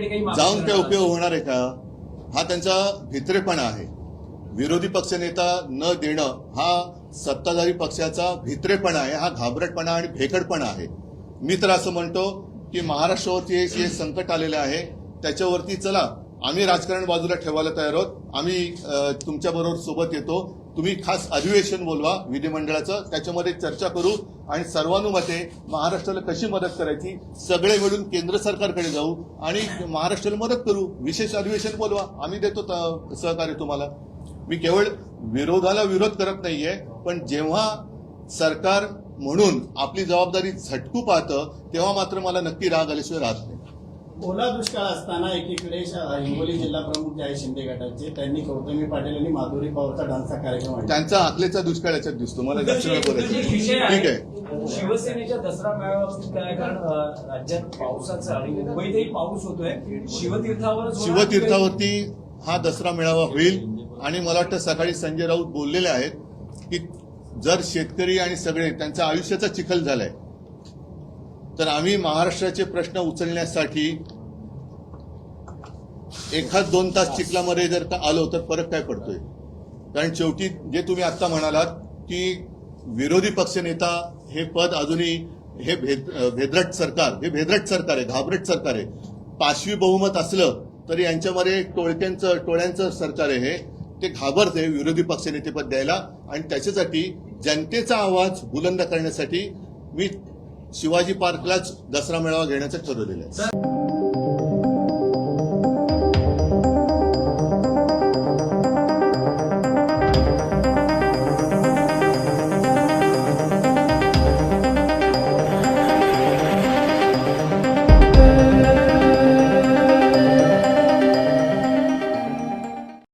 जाऊन काय उपयोग होणार आहे का? हा त्यांचा भित्रेपणा आहे. विरोधी पक्षनेता न देणं हा सत्ताधारी पक्षाचा भित्रेपणा आहे हा घाबरटपणा आणि भेकडपणा आहे. मी तर असं म्हणतो की महाराष्ट्रावरती हे जे संकट आलेलं आहे त्याच्यावरती चला. आम्ही राजकारण बाजूला ठेवायला तयार आहोत. आम्ही तुमच्या बरोबर सोबत येतो. तुम्ही खास अधिवेशन बोलवा विधिमंडळाचं. त्याच्यामध्ये चर्चा करू आणि सर्वानुमते महाराष्ट्राला कशी मदत करायची सगळे मिळून केंद्र सरकारकडे जाऊ आणि महाराष्ट्राला मदत करू. विशेष अधिवेशन बोलवा. आम्ही देतो सहकार्य तुम्हाला. मी केवळ विरोधाला विरोध करत नाहीये पण जेव्हा सरकार म्हणून आपली जबाबदारी झटकू पाहतं तेव्हा मात्र मला नक्की राग आल्याशिवाय राहत नाही. ओला दुष्काळ असताना एकीकडे हिंगोली जिल्हा प्रमुख जे आहे शिंदे गटाचे. त्यांनी गौतमी पाटील आणि माधुरी पवारचा डान्सचा कार्यक्रम आहे त्यांचा आखलेचा दुष्काळ याच्यात दिसतो. मला जास्त वेळ बोलायचं ठीक आहे. शिवसेनेच्या दसरा मेळाव्याबाबतीत काय? कारण राज्यात पावसाचं आणि मुंबईतही पाऊस होतोय. शिवतीर्थावरच होणार शिवतीर्थावरती हा दसरा मेळावा होईल. आणि मला वाटतं सकाळी संजय राऊत बोललेले आहेत की जर शेतकरी आणि सगळे त्यांच्या आयुष्याचा चिखल झालाय तर आम्ही महाराष्ट्राचे प्रश्न उचलण्यासाठी एखाद दोन तास चिखलामध्ये जर का आलो तर फरक काय पडतोय? कारण शेवटी जे तुम्ही आता म्हणालात की विरोधी पक्षनेता हे पद अजूनही हे भेद भेदरट सरकार हे भेदरट सरकार आहे घाबरट सरकार आहे. पाचवी बहुमत असलं तरी यांच्यामध्ये टोळक्यांचं टोळ्यांचं सरकार आहे हे. ते घाबरते विरोधी पक्षनेतेपद द्यायला आणि त्याच्यासाठी जनतेचा आवाज बुलंद करण्यासाठी मी शिवाजी पार्कलाच दसरा मेळावा घेण्याचं ठरवलेलं आहे.